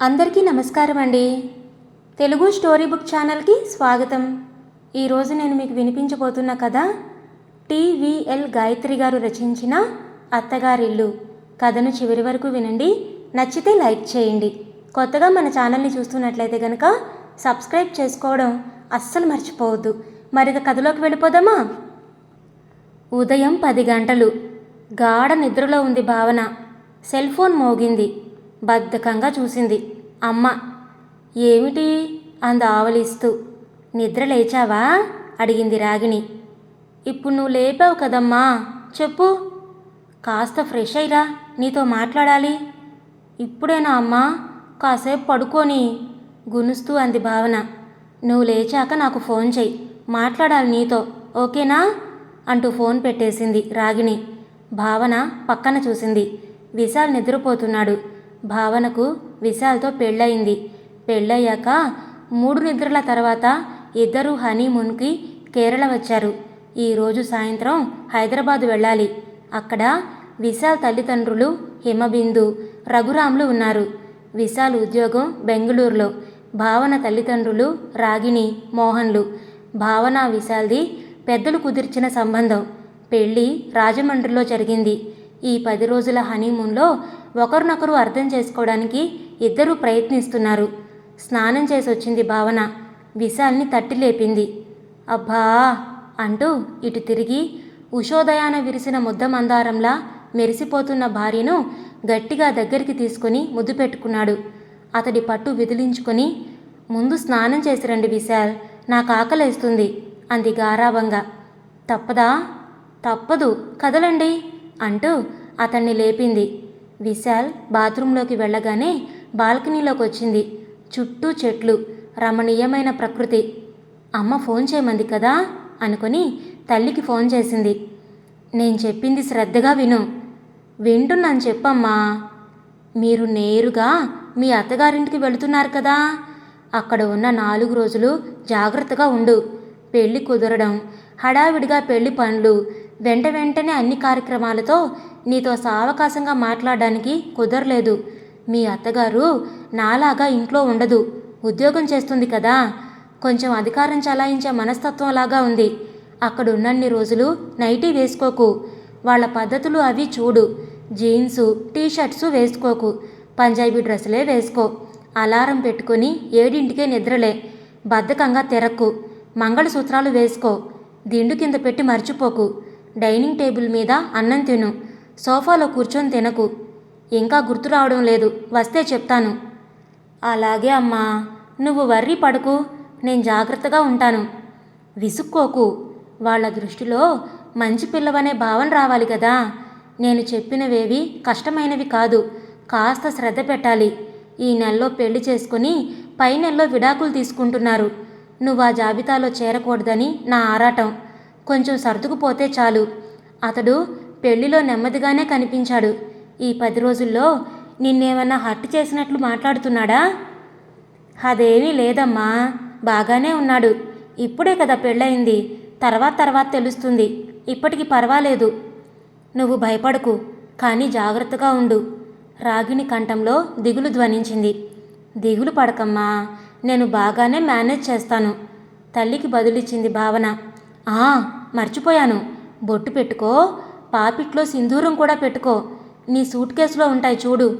అందరికీ నమస్కారం అండి. తెలుగు స్టోరీ బుక్ ఛానల్కి స్వాగతం. ఈరోజు నేను మీకు వినిపించబోతున్న కథ టీవీఎల్ గాయత్రి గారు రచించిన అత్తగారిల్లు. కథను చివరి వరకు వినండి. నచ్చితే లైక్ చేయండి. కొత్తగా మన ఛానల్ని చూస్తున్నట్లయితే కనుక సబ్స్క్రైబ్ చేసుకోవడం అస్సలు మర్చిపోవద్దు. మరిక కథలోకి వెళ్ళిపోదామా? ఉదయం పది గంటలు. గాఢ నిద్రలో ఉంది భావన. సెల్ ఫోన్ మోగింది. బద్ధకంగా చూసింది. అమ్మ ఏమిటి అంది ఆవలిస్తూ నిద్ర లేచావా? అడిగింది రాగిణి. ఇప్పుడు నువ్వు లేపావు కదమ్మా చెప్పు. కాస్త ఫ్రెష్ అయ్యిరా నీతో మాట్లాడాలి. ఇప్పుడేనా అమ్మా కాసేపు పడుకొని గునుస్తూ అంది భావన. నువ్వు లేచాక నాకు ఫోన్ చెయ్యి మాట్లాడాలి నీతో ఓకేనా? అంటూ ఫోన్ పెట్టేసింది రాగిణి. భావన పక్కన చూసింది. విశాల్ నిద్రపోతున్నాడు. భావనకు విశాల్తో పెళ్ళయింది. పెళ్ళయ్యాక మూడు నిద్రల తర్వాత ఇద్దరూ హనీమూన్కి కేరళ వచ్చారు. ఈరోజు సాయంత్రం హైదరాబాద్ వెళ్ళాలి. అక్కడ విశాల్ తల్లిదండ్రులు హిమబిందు రఘురాములు ఉన్నారు. విశాల్ ఉద్యోగం బెంగళూరులో. భావన తల్లిదండ్రులు రాగిణి మోహన్లు. భావన విశాల్ది పెద్దలు కుదిర్చిన సంబంధం. పెళ్ళి రాజమండ్రిలో జరిగింది. ఈ పది రోజుల హనీమూన్లో ఒకరినొకరు అర్థం చేసుకోవడానికి ఇద్దరూ ప్రయత్నిస్తున్నారు. స్నానం చేసి వచ్చింది భావన. విశాల్ని తట్టి లేపింది అబ్బా! అంటూ ఇటు తిరిగి ఉషోదయాన విరిసిన ముద్ద మందారంలా మెరిసిపోతున్న భార్యను గట్టిగా దగ్గరికి తీసుకుని ముద్దు పెట్టుకున్నాడు. అతడి పట్టు విదిలించుకొని ముందు స్నానం చేసి రండి విశాల్. నాకు ఆకలేస్తుంది అంది గారాభంగా. తప్పదా? తప్పదు. కదలండి అంటూ అతన్ని లేపింది. విశాల్ బాత్రూంలోకి వెళ్ళగానే బాల్కనీలోకి వచ్చింది. చుట్టూ చెట్లు రమణీయమైన ప్రకృతి. అమ్మ ఫోన్ చేయమంది కదా? అనుకొని తల్లికి ఫోన్ చేసింది. నేను చెప్పింది శ్రద్ధగా విను. వింటున్నాను చెప్పమ్మా. మీరు నేరుగా మీ అత్తగారింటికి వెళుతున్నారు కదా? అక్కడ ఉన్న నాలుగు రోజులు జాగ్రత్తగా ఉండు. పెళ్ళి కుదరడం హడావిడిగా పెళ్ళి పనులు వెంట వెంటనే అన్ని కార్యక్రమాలతో నీతో సావకాశంగా మాట్లాడడానికి కుదరలేదు. మీ అత్తగారు నాలాగా ఇంట్లో ఉండదు. ఉద్యోగం చేస్తుంది కదా. కొంచెం అధికారం చలాయించే మనస్తత్వం లాగా ఉంది. అక్కడున్నన్ని రోజులు నైటీ వేసుకోకు. వాళ్ళ పద్ధతులు అవి చూడు. జీన్సు టీషర్ట్స్ వేసుకోకు. పంజాబీ డ్రెస్సులే వేసుకో. అలారం పెట్టుకొని ఏడింటికే నిద్రలే. బద్ధకంగా తెరక్కు మంగళసూత్రాలు వేసుకో. దిండు కింద పెట్టి మర్చిపోకు. డైనింగ్ టేబుల్ మీద అన్నం తిను. సోఫాలో కూర్చొని తినకు. ఇంకా గుర్తు రావడం లేదు. వస్తే చెప్తాను. అలాగే అమ్మా నువ్వు వర్రీ పడకు. నేను జాగ్రత్తగా ఉంటాను. విసుక్కోకు. వాళ్ళ దృష్టిలో మంచి పిల్లవనే భావన రావాలి కదా. నేను చెప్పినవేవి కష్టమైనవి కాదు. కాస్త శ్రద్ధ పెట్టాలి. ఈ నెలలో పెళ్ళి చేసుకుని పై నెలలో విడాకులు తీసుకుంటున్నారు. నువ్వు ఆ జాబితాలో చేరకూడదని నా ఆరాటం. కొంచెం సర్దుకుపోతే చాలు. అతడు పెళ్ళిలో నెమ్మదిగానే కనిపించాడు. ఈ పది రోజుల్లో నిన్నేమన్నా హర్ట్ చేసినట్లు మాట్లాడుతున్నాడా? అదేమీ లేదమ్మా. బాగానే ఉన్నాడు. ఇప్పుడే కదా పెళ్ళయింది. తర్వాత తర్వాత తెలుస్తుంది. ఇప్పటికి పర్వాలేదు. నువ్వు భయపడకు. కానీ జాగ్రత్తగా ఉండు. రాగిణి కంఠంలో దిగులు ధ్వనించింది. దిగులు పడకమ్మా. నేను బాగానే మేనేజ్ చేస్తాను. తల్లికి బదులిచ్చింది భావన. ఆ మర్చిపోయాను. బొట్టు పెట్టుకో. పాపిట్లో సింధూరం కూడా పెట్టుకో. నీ సూట్ కేసులో ఉంటాయి చూడు.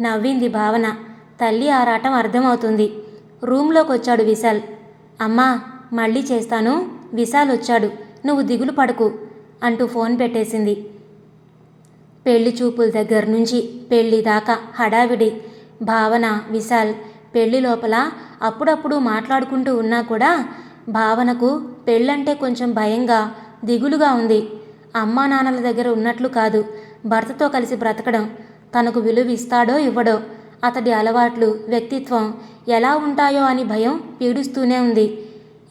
నవ్వింది భావన. తల్లి ఆరాటం అర్థమవుతుంది. రూమ్లోకి వచ్చాడు విశాల్. అమ్మా మళ్ళీ చేస్తాను. విశాల్ వచ్చాడు. నువ్వు దిగులు పడకు అంటూ ఫోన్ పెట్టేసింది. పెళ్ళి చూపుల దగ్గర నుంచి పెళ్ళి దాకా హడావిడి. భావన విశాల్ పెళ్ళి లోపల అప్పుడప్పుడు మాట్లాడుకుంటూ ఉన్నా కూడా భావనకు పెళ్ళంటే కొంచెం భయంగా దిగులుగా ఉంది. అమ్మా నాన్నల దగ్గర ఉన్నట్లు కాదు. భర్తతో కలిసి బ్రతకడం. తనకు విలువ ఇస్తాడో ఇవ్వడో. అతడి అలవాట్లు వ్యక్తిత్వం ఎలా ఉంటాయో అని భయం పీడిస్తూనే ఉంది.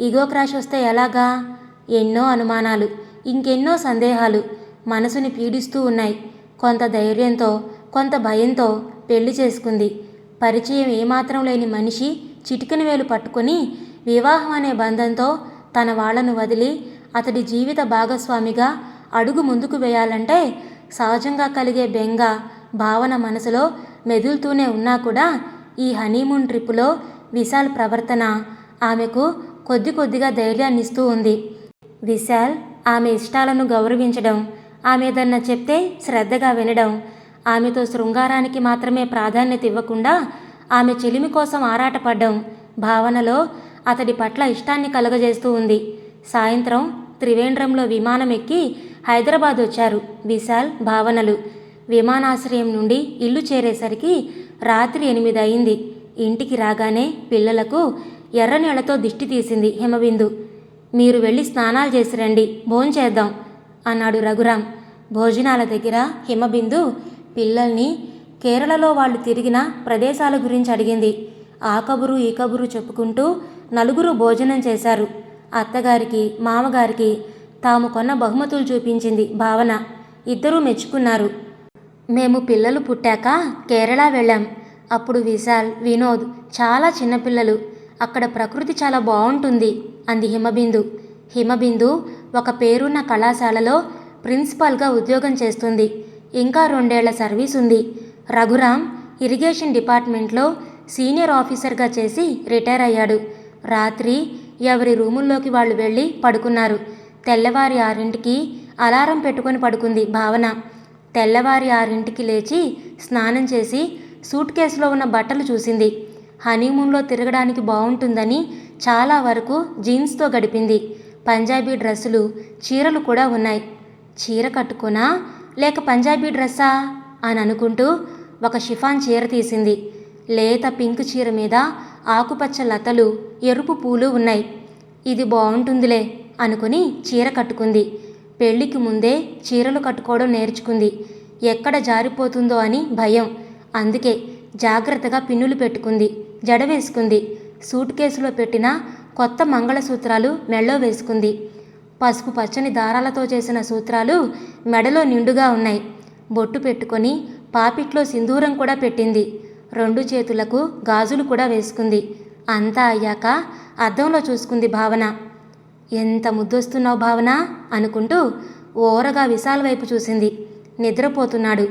ఈగో క్రాష్ వస్తే ఎలాగా? ఎన్నో అనుమానాలు ఇంకెన్నో సందేహాలు మనసుని పీడిస్తూ ఉన్నాయి. కొంత ధైర్యంతో కొంత భయంతో పెళ్ళి చేసుకుంది. పరిచయం ఏమాత్రం లేని మనిషి చిటికెన వేలు పట్టుకొని వివాహం అనే బంధంతో తన వాళ్ళను వదిలి అతడి జీవిత భాగస్వామిగా అడుగు ముందుకు వేయాలంటే సహజంగా కలిగే బెంగ భావన మనసులో మెదులుతూనే ఉన్నా కూడా ఈ హనీమూన్ ట్రిప్పులో విశాల్ ప్రవర్తన ఆమెకు కొద్ది కొద్దిగా ధైర్యాన్ని ఇస్తూ ఉంది. విశాల్ ఆమె ఇష్టాలను గౌరవించడం ఆమె ఏదన్నా చెప్తే శ్రద్ధగా వినడం ఆమెతో శృంగారానికి మాత్రమే ప్రాధాన్యత ఇవ్వకుండా ఆమె చెలిమి కోసం ఆరాటపడ్డం భావనలో అతడి పట్ల ఇష్టాన్ని కలుగజేస్తూ ఉంది. సాయంత్రం త్రివేంద్రంలో విమానం ఎక్కి హైదరాబాద్ వచ్చారు. విశాల్ భావనలు. విమానాశ్రయం నుండి ఇల్లు చేరేసరికి రాత్రి ఎనిమిది అయింది. ఇంటికి రాగానే పిల్లలకు ఎర్ర నీళ్ళతో దిష్టి తీసింది హిమబిందు. మీరు వెళ్ళి స్నానాలు చేసి రండి భోంచేద్దాం అన్నాడు రఘురాం. భోజనాల దగ్గర హిమబిందు పిల్లల్ని కేరళలో వాళ్ళు తిరిగిన ప్రదేశాల గురించి అడిగింది. ఆ కబురు ఈ కబురు చెప్పుకుంటూ నలుగురు భోజనం చేశారు. అత్తగారికి మామగారికి తాము కొన్న బహుమతులు చూపించింది భావన. ఇద్దరూ మెచ్చుకున్నారు. మేము పిల్లలు పుట్టాక కేరళ వెళ్ళాం. అప్పుడు విశాల్ వినోద్ చాలా చిన్నపిల్లలు అక్కడ ప్రకృతి చాలా బాగుంటుంది అంది హిమబిందు. హిమబిందు ఒక పేరున్న కళాశాలలో ప్రిన్సిపాల్గా ఉద్యోగం చేస్తుంది. ఇంకా రెండేళ్ళ సర్వీస్ ఉంది. రఘురామ్ ఇరిగేషన్ డిపార్ట్మెంట్లో సీనియర్ ఆఫీసర్గా చేసి రిటైర్ అయ్యాడు. రాత్రి ఎవరి రూముల్లోకి వాళ్ళు వెళ్ళి పడుకున్నారు. తెల్లవారి ఆరింటికి అలారం పెట్టుకొని పడుకుంది భావన. తెల్లవారి ఆరింటికి లేచి స్నానం చేసి సూట్ కేసులో ఉన్న బట్టలు చూసింది. హనీమూన్లో తిరగడానికి బాగుంటుందని చాలా వరకు జీన్స్తో గడిపింది. పంజాబీ డ్రెస్సులు చీరలు కూడా ఉన్నాయి. చీర కట్టుకునా లేక పంజాబీ డ్రెస్సా అని అనుకుంటూ ఒక షిఫాన్ చీర తీసింది. లేత పింక్ చీర మీద ఆకుపచ్చ లతలు ఎరుపు పూలు ఉన్నాయి. ఇది బాగుంటుందిలే అనుకుని చీర కట్టుకుంది. పెళ్ళికి ముందే చీరలు కట్టుకోవడం నేర్చుకుంది. ఎక్కడ జారిపోతుందో అని భయం. అందుకే జాగ్రత్తగా పిన్నులు పెట్టుకుంది. జడ వేసుకుంది. సూట్ కేసులో పెట్టిన కొత్త మంగళసూత్రాలు మెళ్ళో వేసుకుంది. పసుపు పచ్చని దారాలతో చేసిన సూత్రాలు మెడలో నిండుగా ఉన్నాయి. బొట్టు పెట్టుకొని పాపిట్లో సింధూరం కూడా పెట్టింది. రెండు చేతులకు గాజులు కూడా వేసుకుంది. అంతా అయ్యాక అద్దంలో చూసుకుంది భావన. ఎంత ముద్దొస్తున్నావు భావన? అనుకుంటూ ఓరగా విశాల్ వైపు చూసింది. నిద్రపోతున్నాడు.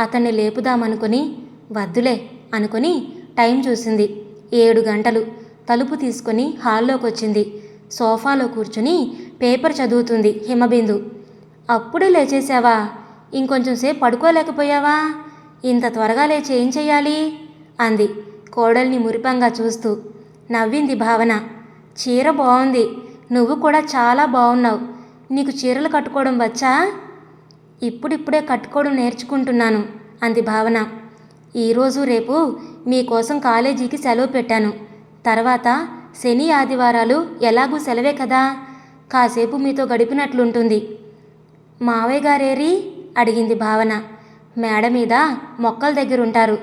అతన్ని లేపుదామనుకుని వద్దులే అనుకుని టైం చూసింది. ఏడు గంటలు. తలుపు తీసుకొని హాల్లోకి వచ్చింది సోఫాలో కూర్చుని పేపర్ చదువుతుంది హిమబిందు. అప్పుడే లేచేసావా ఇంకొంచెం సేపు పడుకోలేకపోయావా? ఇంత త్వరగా లేచి ఏం చెయ్యాలి? అంది కోడల్ని మురిపంగా చూస్తూ. నవ్వింది భావన. చీర బాగుంది నువ్వు కూడా చాలా బాగున్నావు నీకు చీరలు కట్టుకోవడం వచ్చా? ఇప్పుడిప్పుడే కట్టుకోవడం నేర్చుకుంటున్నాను అంది భావన. ఈరోజు రేపు మీకోసం కాలేజీకి సెలవు పెట్టాను. తర్వాత శని ఆదివారాలు ఎలాగూ సెలవే కదా? కాసేపు మీతో గడిపినట్లుంటుంది. మావయ్య గారేరి? అడిగింది భావన. మేడ మీద మొక్కల దగ్గర ఉంటారు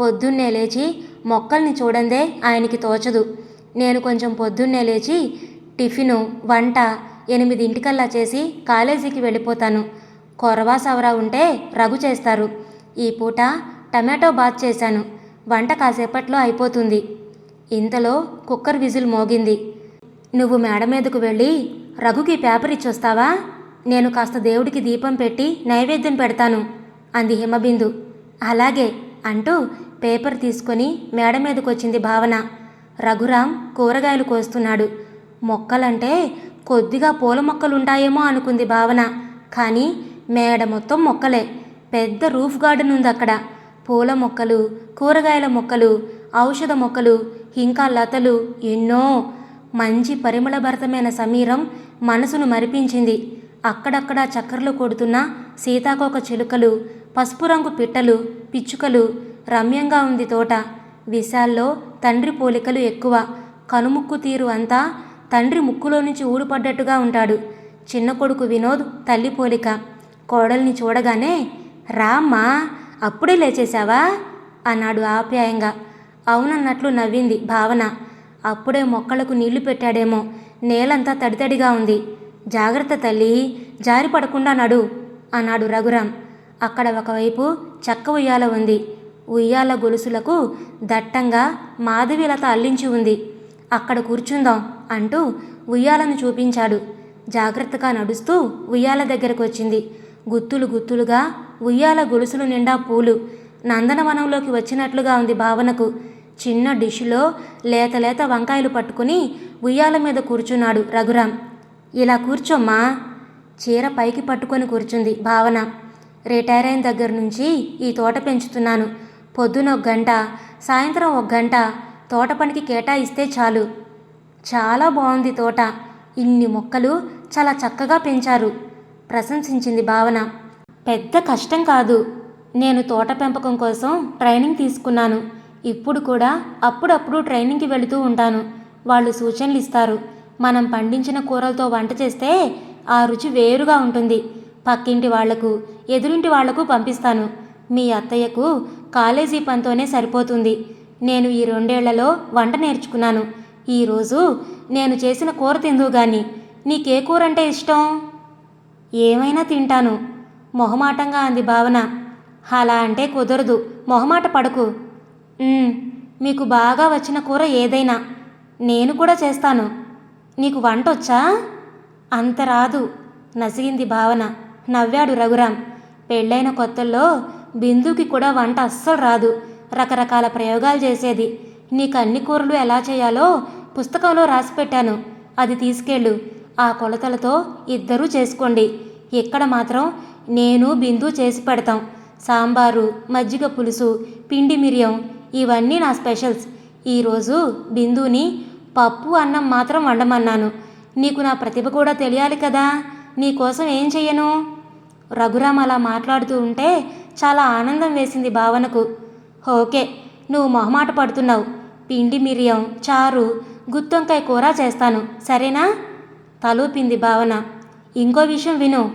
పొద్దున్నే లేచి మొక్కల్ని చూడందే ఆయనకి తోచదు. నేను కొంచెం పొద్దున్నే లేచి టిఫిను వంట ఎనిమిదింటికల్లా చేసి కాలేజీకి వెళ్ళిపోతాను. కొరవా సవరా ఉంటే రఘు చేస్తారు. ఈ పూట టమాటో బాత్ చేశాను. వంట కాసేపట్లో అయిపోతుంది. ఇంతలో కుక్కర్ విజిల్ మోగింది. నువ్వు మేడ మీదకు వెళ్ళి రఘుకి పేపర్ ఇచ్చొస్తావా? నేను కాస్త దేవుడికి దీపం పెట్టి నైవేద్యం పెడతాను అంది హిమబిందు. అలాగే అంటూ పేపర్ తీసుకొని మేడ మీదకొచ్చింది భావన. రఘురాం కూరగాయలు కోస్తున్నాడు. మొక్కలంటే కొద్దిగా పూల మొక్కలుంటాయేమో అనుకుంది భావన. కానీ మేడ మొత్తం మొక్కలే. పెద్ద రూఫ్ గార్డెన్ ఉంది అక్కడ పూల మొక్కలు కూరగాయల మొక్కలు ఔషధ మొక్కలు ఇంకా లతలు ఎన్నో. మంచి పరిమళభరితమైన సమీరం మనసును మరిపించింది. అక్కడక్కడ చక్కర్లు కొడుతున్న సీతాకోక చిలుకలు పసుపు రంగు పిట్టలు పిచ్చుకలు రమ్యంగా ఉంది తోట. విశాల్లో తండ్రి పోలికలు ఎక్కువ. కనుముక్కు తీరు అంతా తండ్రి ముక్కులో నుంచి ఊడిపడ్డట్టుగా ఉంటాడు. చిన్న కొడుకు వినోద్ తల్లి పోలిక. కోడల్ని చూడగానే రామ్మా అప్పుడే లేచేశావా? అన్నాడు ఆప్యాయంగా. అవునన్నట్లు నవ్వింది భావన. అప్పుడే మొక్కలకు నీళ్ళు పెట్టాడేమో. నేలంతా తడితడిగా ఉంది. జాగ్రత్త తల్లి జారి పడకుండా నడు అన్నాడు రఘురాం. అక్కడ ఒకవైపు చెక్క ఉయ్యాల ఉంది. ఉయ్యాల గొలుసులకు దట్టంగా మాధవీలత అల్లించి ఉంది. అక్కడ కూర్చుందాం అంటూ ఉయ్యాలను చూపించాడు. జాగ్రత్తగా నడుస్తూ ఉయ్యాల దగ్గరకు వచ్చింది. గుత్తులు గుత్తులుగా ఉయ్యాల గొలుసులు నిండా పూలు. నందనవనంలోకి వచ్చినట్లుగా ఉంది భావనకు. చిన్న డిష్లో లేత లేత వంకాయలు పట్టుకుని ఉయ్యాల మీద కూర్చున్నాడు రఘురాం ఇలా కూర్చోమ్మా. చీర పైకి పట్టుకొని కూర్చుంది భావన. రిటైర్ అయిన దగ్గర నుంచి ఈ తోట పెంచుతున్నాను. పొద్దున ఒక గంట సాయంత్రం ఒక గంట తోట పనికి కేటాయిస్తే చాలు. చాలా బాగుంది తోట. ఇన్ని మొక్కలు చాలా చక్కగా పెంచారు. ప్రశంసించింది భావన. పెద్ద కష్టం కాదు. నేను తోట పెంపకం కోసం ట్రైనింగ్ తీసుకున్నాను. ఇప్పుడు కూడా అప్పుడప్పుడు ట్రైనింగ్కి వెళుతూ ఉంటాను. వాళ్ళు సూచనలు ఇస్తారు. మనం పండించిన కూరలతో వంట చేస్తే ఆ రుచి వేరుగా ఉంటుంది. పక్కింటి వాళ్ళకు ఎదురింటి వాళ్ళకు పంపిస్తాను. మీ అత్తయ్యకు కాలేజీ పనితోనే సరిపోతుంది. నేను ఈ రెండేళ్ళలో వంట నేర్చుకున్నాను. ఈరోజు నేను చేసిన కూర తిందు గాని నీకే కూర అంటే ఇష్టం? ఏమైనా తింటాను. మొహమాటంగా అంది భావన. అలా అంటే కుదరదు. మొహమాట పడకు. మీకు బాగా వచ్చిన కూర ఏదైనా. నేను కూడా చేస్తాను. నీకు వంట వచ్చా? అంత రాదు నసిగింది భావన. నవ్వాడు రఘురాం. పెళ్ళైన కొత్తల్లో బిందుకి కూడా వంట అస్సలు రాదు. రకరకాల ప్రయోగాలు చేసేది. నీకు అన్ని కూరలు ఎలా చేయాలో పుస్తకంలో రాసి పెట్టాను. అది తీసుకెళ్ళు. ఆ కొలతలతో ఇద్దరూ చేసుకోండి. ఇక్కడ మాత్రం నేను బిందు చేసి పెడతాం. సాంబారు మజ్జిగ పులుసు పిండి మిరియం ఇవన్నీ నా స్పెషల్స్. ఈరోజు బిందుని పప్పు అన్నం మాత్రం వండమన్నాను. నీకు నా ప్రతిభ కూడా తెలియాలి కదా. నీకోసం ఏం చెయ్యను? రఘురామ్ అలా మాట్లాడుతూ ఉంటే చాలా ఆనందం వేసింది భావనకు. ఓకే నువ్వు మొహమాట పడుతున్నావు. పిండి మిరియం చారు గుత్తొంకాయ కూర చేస్తాను. సరేనా? తలూపింది భావన. ఇంకో విషయం విను.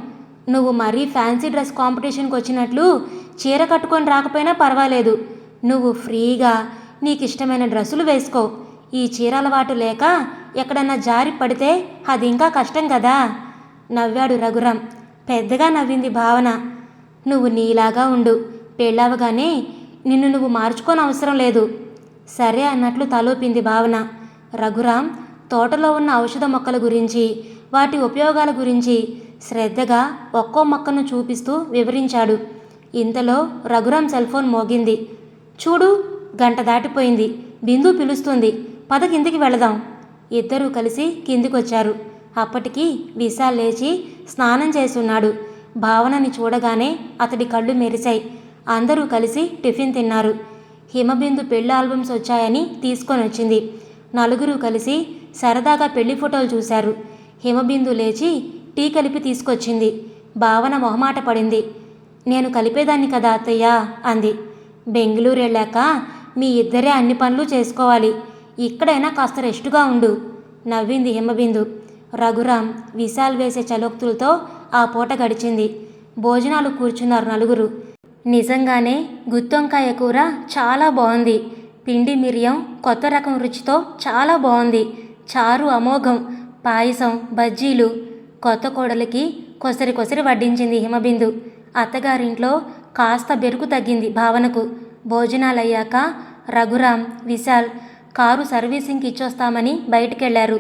నువ్వు మరీ ఫ్యాన్సీ డ్రెస్ కాంపిటీషన్కి వచ్చినట్లు చీర కట్టుకొని రాకపోయినా పర్వాలేదు. నువ్వు ఫ్రీగా నీకు ఇష్టమైన డ్రెస్సులు వేసుకో. ఈ చీర అలవాటు లేక ఎక్కడన్నా జారి పడితే అది ఇంకా కష్టం కదా? నవ్వాడు రఘురాం పెద్దగా నవ్వింది భావన. నువ్వు నీలాగా ఉండు. పెళ్ళవగానే నిన్ను నువ్వు మార్చుకోని అవసరం లేదు. సరే అన్నట్లు తలూపింది భావన. రఘురామ్ తోటలో ఉన్న ఔషధ మొక్కల గురించి వాటి ఉపయోగాల గురించి శ్రద్ధగా ఒక్కో మొక్కను చూపిస్తూ వివరించాడు. ఇంతలో రఘురామ్ సెల్ ఫోన్ మోగింది. చూడు గంట దాటిపోయింది. బిందు పిలుస్తుంది. పద కిందికి వెళదాం. ఇద్దరూ కలిసి కిందికొచ్చారు. అప్పటికి విశాల్ లేచి స్నానం చేస్తున్నాడు. భావనని చూడగానే అతడి కళ్ళు మెరిశాయి. అందరూ కలిసి టిఫిన్ తిన్నారు. హిమబిందు పెళ్ళి ఆల్బమ్స్ వచ్చాయని తీసుకొని వచ్చింది. నలుగురు కలిసి సరదాగా పెళ్ళి ఫోటోలు చూశారు. హిమబిందు లేచి టీ కలిపి తీసుకొచ్చింది. భావన మొహమాట పడింది. నేను కలిపేదాన్ని కదా అత్తయ్య అంది. బెంగళూరు వెళ్ళాక మీ ఇద్దరే అన్ని పనులు చేసుకోవాలి. ఇక్కడైనా కాస్త రెస్టుగా ఉండు నవ్వింది హిమబిందు. రఘురాం విశాల్ వేసే చలోక్తులతో ఆ పూట గడిచింది. భోజనాలు కూర్చున్నారు నలుగురు. నిజంగానే గుత్తొంకాయ కూర చాలా బాగుంది. పిండి మిరియం కొత్త రకం రుచితో చాలా బాగుంది. చారు అమోఘం పాయసం బజ్జీలు. కొత్త కోడలికి కొసరి కొసరి వడ్డించింది హిమబిందు. అత్తగారింట్లో కాస్త బెరుకు తగ్గింది భావనకు. భోజనాలయ్యాక రఘురాం విశాల్ కారు సర్వీసింగ్కి ఇచ్చొస్తామని బయటికెళ్ళారు.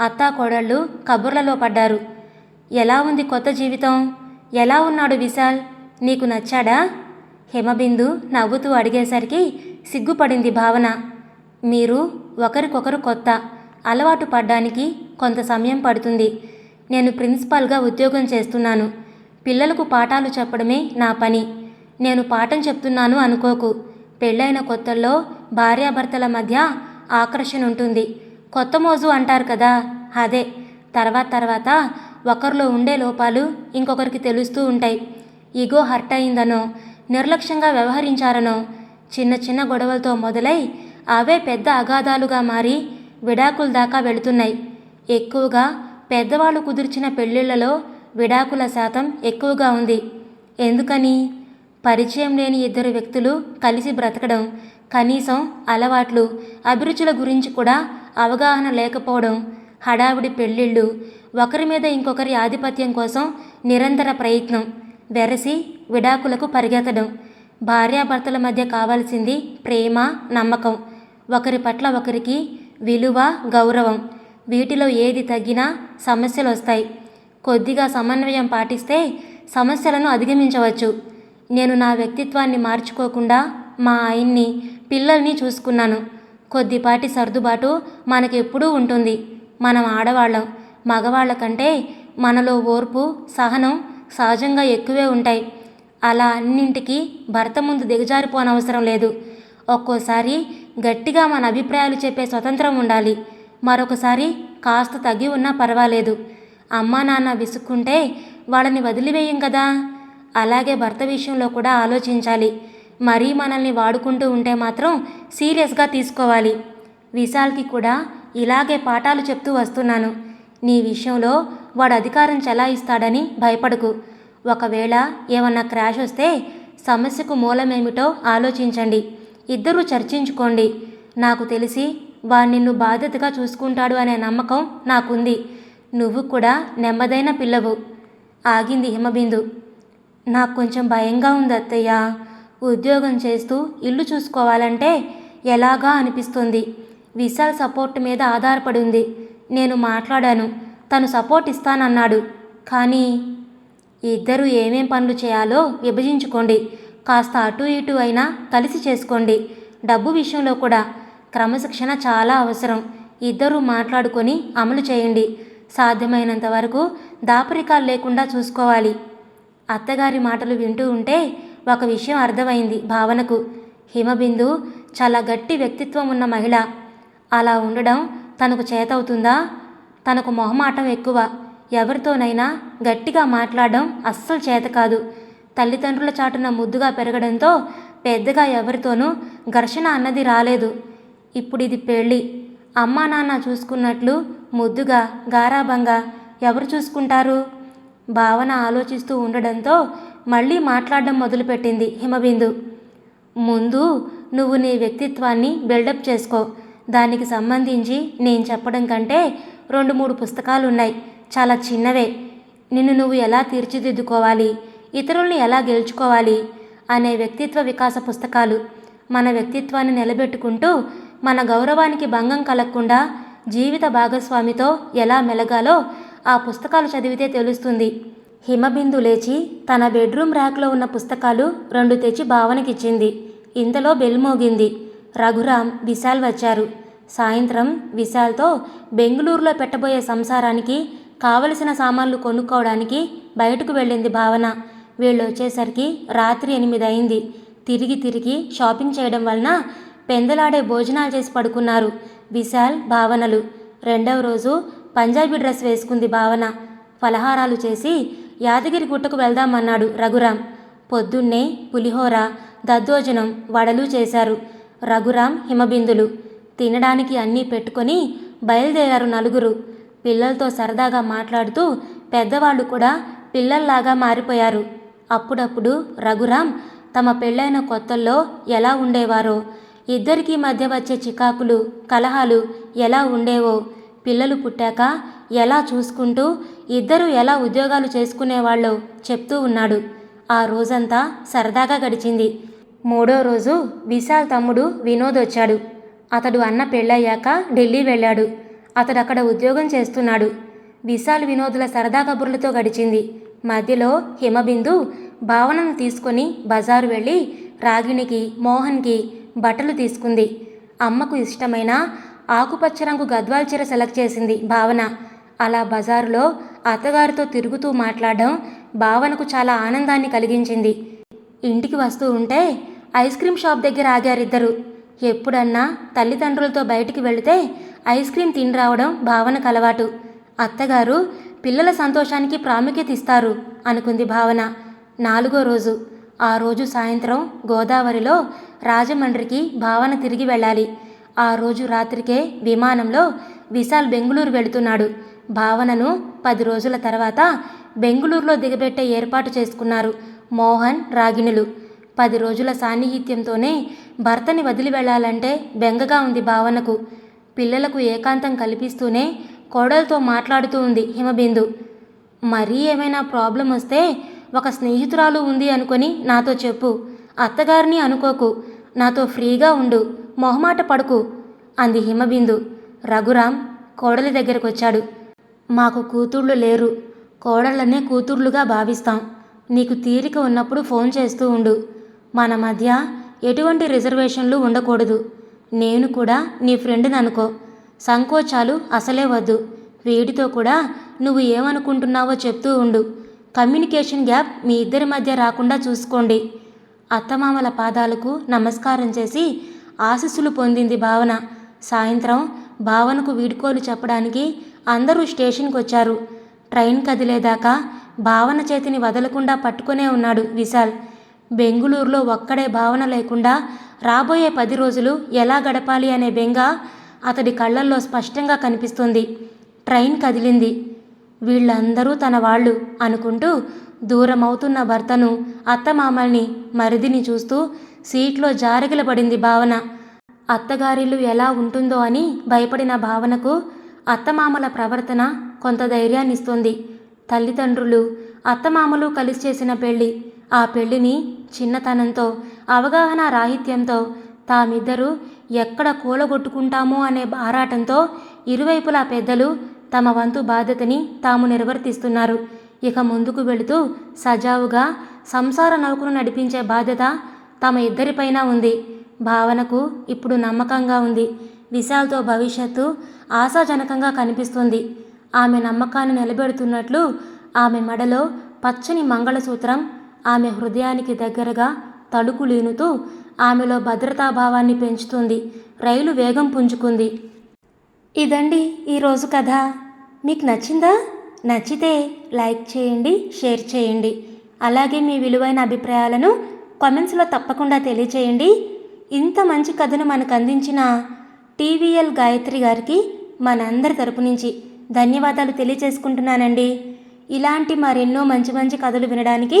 అత్తా కోడళ్ళు కబుర్లలో పడ్డారు. ఎలా ఉంది కొత్త జీవితం? ఎలా ఉన్నాడు విశాల్? నీకు నచ్చాడా? హిమబిందు నవ్వుతూ అడిగేసరికి సిగ్గుపడింది భావన. మీరు ఒకరికొకరు కొత్త అలవాటు పడ్డానికి కొంత సమయం పడుతుంది. నేను ప్రిన్సిపాల్గా ఉద్యోగం చేస్తున్నాను. పిల్లలకు పాఠాలు చెప్పడమే నా పని. నేను పాఠం చెప్తున్నాను అనుకోకు. పెళ్ళైన కొత్తల్లో భార్యాభర్తల మధ్య ఆకర్షణ ఉంటుంది కొత్త మోజు అంటారు కదా? అదే. తర్వాత తర్వాత ఒకరిలో ఉండే లోపాలు ఇంకొకరికి తెలుస్తూ ఉంటాయి. ఈగో హర్ట్ అయిందనో నిర్లక్ష్యంగా వ్యవహరించారనో. చిన్న చిన్న గొడవలతో మొదలై అవే పెద్ద అగాధాలుగా మారి విడాకుల దాకా వెళుతున్నాయి. ఎక్కువగా పెద్దవాళ్ళు కుదిర్చిన పెళ్ళిళ్ళలో విడాకుల శాతం ఎక్కువగా ఉంది. ఎందుకని? పరిచయం లేని ఇద్దరు వ్యక్తులు కలిసి బ్రతకడం కనీసం అలవాట్లు అభిరుచుల గురించి కూడా అవగాహన లేకపోవడం హడావిడి పెళ్ళిళ్ళు ఒకరి మీద ఇంకొకరి ఆధిపత్యం కోసం నిరంతర ప్రయత్నం వెరసి విడాకులకు పరిగెత్తడం. భార్యాభర్తల మధ్య కావాల్సింది ప్రేమ నమ్మకం. ఒకరి పట్ల ఒకరికి విలువ గౌరవం. వీటిలో ఏది తగ్గినా సమస్యలు వస్తాయి కొద్దిగా సమన్వయం పాటిస్తే సమస్యలను అధిగమించవచ్చు. నేను నా వ్యక్తిత్వాన్ని మార్చుకోకుండా మా ఆయన్ని పిల్లల్ని చూసుకున్నాను. కొద్దిపాటి సర్దుబాటు మనకెప్పుడూ ఉంటుంది. మనం ఆడవాళ్ళం. మగవాళ్ళ కంటే మనలో ఓర్పు సహనం సహజంగా ఎక్కువే ఉంటాయి. అలా అన్నింటికీ భర్త ముందు దిగజారిపోనవసరం లేదు. ఒక్కోసారి గట్టిగా మన అభిప్రాయాలు చెప్పే స్వతంత్రం ఉండాలి. మరొకసారి కాస్త తగ్గి ఉన్నా పర్వాలేదు. అమ్మా నాన్న విసుక్కుంటే వాళ్ళని వదిలివేయం కదా? అలాగే భర్త విషయంలో కూడా ఆలోచించాలి. మరీ మనల్ని వాడుకుంటూ ఉంటే మాత్రం సీరియస్గా తీసుకోవాలి. విశాల్కి కూడా ఇలాగే పాఠాలు చెప్తూ వస్తున్నాను. నీ విషయంలో వాడు అధికారం చెలాయిస్తాడని భయపడకు. ఒకవేళ ఏమన్నా క్రాష్ వస్తే సమస్యకు మూలమేమిటో ఆలోచించండి. ఇద్దరూ చర్చించుకోండి. నాకు తెలిసి వాడు నిన్ను బాధ్యతగా చూసుకుంటాడు అనే నమ్మకం నాకుంది. నువ్వు కూడా నెమ్మదైన పిల్లవు. ఆగింది హిమబిందు. నాకు కొంచెం భయంగా ఉంది అత్తయ్య. ఉద్యోగం చేస్తూ ఇల్లు చూసుకోవాలంటే ఎలాగా అనిపిస్తుంది? విశాల్ సపోర్ట్ మీద ఆధారపడి ఉంది. నేను మాట్లాడాను. తను సపోర్ట్ ఇస్తానన్నాడు. కానీ ఇద్దరు ఏమేం పనులు చేయాలో విభజించుకోండి. కాస్త అటు ఇటు అయినా కలిసి చేసుకోండి. డబ్బు విషయంలో కూడా క్రమశిక్షణ చాలా అవసరం. ఇద్దరూ మాట్లాడుకొని అమలు చేయండి. సాధ్యమైనంత వరకు దాపరికాలు లేకుండా చూసుకోవాలి. అత్తగారి మాటలు వింటూ ఉంటే ఒక విషయం అర్థమైంది భావనకు. హిమబిందు చాలా గట్టి వ్యక్తిత్వం ఉన్న మహిళ. అలా ఉండడం తనకు చేతవుతుందా? తనకు మొహమాటం ఎక్కువ. ఎవరితోనైనా గట్టిగా మాట్లాడడం అస్సలు చేత కాదు. తల్లిదండ్రుల చాటున ముద్దుగా పెరగడంతో పెద్దగా ఎవరితోనూ ఘర్షణ అన్నది రాలేదు. ఇప్పుడు ఇది పెళ్ళి. అమ్మా నాన్న చూసుకున్నట్లు ముద్దుగా గారాభంగా ఎవరు చూసుకుంటారు? భావన ఆలోచిస్తూ ఉండడంతో మళ్ళీ మాట్లాడడం మొదలుపెట్టింది హిమబిందు. ముందు నువ్వు నీ వ్యక్తిత్వాన్ని బిల్డప్ చేసుకో. దానికి సంబంధించి నేను చెప్పడం కంటే రెండు మూడు పుస్తకాలు ఉన్నాయి చాలా చిన్నవే. నిన్ను నువ్వు ఎలా తీర్చిదిద్దుకోవాలి? ఇతరుల్ని ఎలా గెలుచుకోవాలి? అనే వ్యక్తిత్వ వికాస పుస్తకాలు మన వ్యక్తిత్వాన్ని నిలబెట్టుకుంటూ మన గౌరవానికి భంగం కలగకుండా జీవిత భాగస్వామితో ఎలా మెలగాలో ఆ పుస్తకాలు చదివితే తెలుస్తుంది. హిమబిందు లేచి తన బెడ్రూమ్ ర్యాక్లో ఉన్న పుస్తకాలు రెండు తెచ్చి భావనకిచ్చింది. ఇంతలో బెల్ మోగింది. రఘురామ్ విశాల్ వచ్చారు. సాయంత్రం విశాల్తో బెంగళూరులో పెట్టబోయే సంసారానికి కావలసిన సామాన్లు కొనుక్కోవడానికి బయటకు వెళ్ళింది భావన. వీళ్ళు వచ్చేసరికి రాత్రి ఎనిమిది అయింది. తిరిగి తిరిగి షాపింగ్ చేయడం వలన పెందలాడే భోజనాలు చేసి పడుకున్నారు విశాల్ భావనలు. రెండవ రోజు పంజాబీ డ్రెస్ వేసుకుంది భావన. ఫలహారాలు చేసి యాదగిరి గుట్టకు వెళ్దామన్నాడు రఘురాం పొద్దున్నే పులిహోర దద్దోజనం వడలు చేశారు రఘురాం హిమబిందులు. తినడానికి అన్నీ పెట్టుకొని బయలుదేరారు నలుగురు. పిల్లలతో సరదాగా మాట్లాడుతూ పెద్దవాళ్ళు కూడా పిల్లల్లాగా మారిపోయారు. అప్పుడప్పుడు రఘురాం తమ పెళ్ళైన కొత్తల్లో ఎలా ఉండేవారో ఇద్దరికీ మధ్య వచ్చే చికాకులు కలహాలు ఎలా ఉండేవో పిల్లలు పుట్టాక ఎలా చూసుకుంటూ ఇద్దరు ఎలా ఉద్యోగాలు చేసుకునేవాళ్ళో చెప్తూ ఉన్నాడు. ఆ రోజంతా సరదాగా గడిచింది. మూడో రోజు విశాల్ తమ్ముడు వినోద్ వచ్చాడు. అతడు అన్న పెళ్ళయ్యాక ఢిల్లీ వెళ్ళాడు. అతడు అక్కడ ఉద్యోగం చేస్తున్నాడు. విశాల్ వినోదుల సరదా కబుర్లతో గడిచింది. మధ్యలో హిమబిందు భావనను తీసుకొని బజారు వెళ్ళి రాగిణికి మోహన్కి బట్టలు తీసుకుంది. అమ్మకు ఇష్టమైన ఆకుపచ్చ రంగు గద్వాల్ చీర సెలెక్ట్ చేసింది భావన. అలా బజారులో అత్తగారితో తిరుగుతూ మాట్లాడడం భావనకు చాలా ఆనందాన్ని కలిగించింది. ఇంటికి వస్తూ ఉంటే ఐస్ క్రీమ్ షాప్ దగ్గర ఆగారిద్దరు. ఎప్పుడన్నా తల్లిదండ్రులతో బయటికి వెళితే ఐస్ క్రీమ్ తిని రావడం భావనకు అలవాటు. అత్తగారు పిల్లల సంతోషానికి ప్రాముఖ్యత ఇస్తారు అనుకుంది భావన. నాలుగో రోజు. ఆ రోజు సాయంత్రం గోదావరిలో రాజమండ్రికి భావన తిరిగి వెళ్ళాలి. ఆ రోజు రాత్రికే విమానంలో విశాల్ బెంగుళూరు వెళుతున్నాడు. భావనను పది రోజుల తర్వాత బెంగుళూరులో దిగబెట్టే ఏర్పాటు చేసుకున్నారు మోహన్ రాగిణులు. పది రోజుల సాన్నిహిత్యంతోనే భర్తని వదిలి వెళ్ళాలంటే బెంగగా ఉంది భావనకు. పిల్లలకు ఏకాంతం కల్పిస్తూనే కోడలతో మాట్లాడుతూ ఉంది హిమబిందు. మరీ ఏమైనా ప్రాబ్లం వస్తే ఒక స్నేహితురాలు ఉంది అనుకొని నాతో చెప్పు. అత్తగారిని అనుకోకు. నాతో ఫ్రీగా ఉండు. మొహమాట పడుకు అంది హిమబిందు. రఘురాం కోడలి దగ్గరకు వచ్చాడు మాకు కూతుళ్ళు లేరు. కోడళ్ళనే కూతుర్లుగా భావిస్తాం. నీకు తీరిక ఉన్నప్పుడు ఫోన్ చేస్తూ ఉండు. మన మధ్య ఎటువంటి రిజర్వేషన్లు ఉండకూడదు. నేను కూడా నీ ఫ్రెండ్ని అనుకో. సంకోచాలు అసలే వద్దు. వీడితో కూడా నువ్వు ఏమనుకుంటున్నావో చెప్తూ ఉండు. కమ్యూనికేషన్ గ్యాప్ మీ ఇద్దరి మధ్య రాకుండా చూసుకోండి. అత్తమామల పాదాలకు నమస్కారం చేసి ఆశీస్సులు పొందింది భావన. సాయంత్రం భావనకు వీడ్కోలు చెప్పడానికి అందరూ స్టేషన్కి వచ్చారు ట్రైన్ కదిలేదాకా భావన చేతిని వదలకుండా పట్టుకునే ఉన్నాడు విశాల్. బెంగుళూరులో ఒక్కడే భావన లేకుండా రాబోయే పది రోజులు ఎలా గడపాలి అనే బెంగ అతడి కళ్ళల్లో స్పష్టంగా కనిపిస్తుంది. ట్రైన్ కదిలింది. వీళ్ళందరూ తన వాళ్ళు అనుకుంటూ దూరమవుతున్న భర్తను అత్తమామల్ని మరిదిని చూస్తూ సీట్లో జారగిలబడింది భావన. అత్తగారిల్లు ఎలా ఉంటుందో అని భయపడిన భావనకు అత్తమామల ప్రవర్తన కొంత ధైర్యాన్నిస్తుంది. తల్లిదండ్రులు అత్తమామలు కలిసి చేసిన పెళ్ళి ఆ పెళ్ళిని చిన్నతనంతో అవగాహన రాహిత్యంతో తామిద్దరూ ఎక్కడ కూలగొట్టుకుంటామో అనే ఆరాటంతో ఇరువైపులా పెద్దలు తమ వంతు బాధ్యతని తాము నిర్వర్తిస్తున్నారు. ఇక ముందుకు వెళుతూ సజావుగా సంసార నౌకను నడిపించే బాధ్యత తమ ఇద్దరిపైన ఉంది. భావనకు ఇప్పుడు నమ్మకంగా ఉంది. విశాల్తో భవిష్యత్తు ఆశాజనకంగా కనిపిస్తుంది. ఆమె నమ్మకాన్ని నిలబెడుతున్నట్లు ఆమె మెడలో పచ్చని మంగళసూత్రం ఆమె హృదయానికి దగ్గరగా తలుకులీనుతూ ఆమెలో భద్రతాభావాన్ని పెంచుతుంది రైలు వేగం పుంజుకుంది. ఇదండి ఈరోజు కథ. మీకు నచ్చిందా? నచ్చితే లైక్ చేయండి షేర్ చేయండి. అలాగే మీ విలువైన అభిప్రాయాలను కామెంట్స్లో తప్పకుండా తెలియచేయండి. ఇంత మంచి కథను మనకు అందించిన టీవీఎల్ గాయత్రి గారికి మనందరి తరపు నుంచి ధన్యవాదాలు తెలియచేసుకుంటున్నానండి. ఇలాంటి మరెన్నో మంచి మంచి కథలు వినడానికి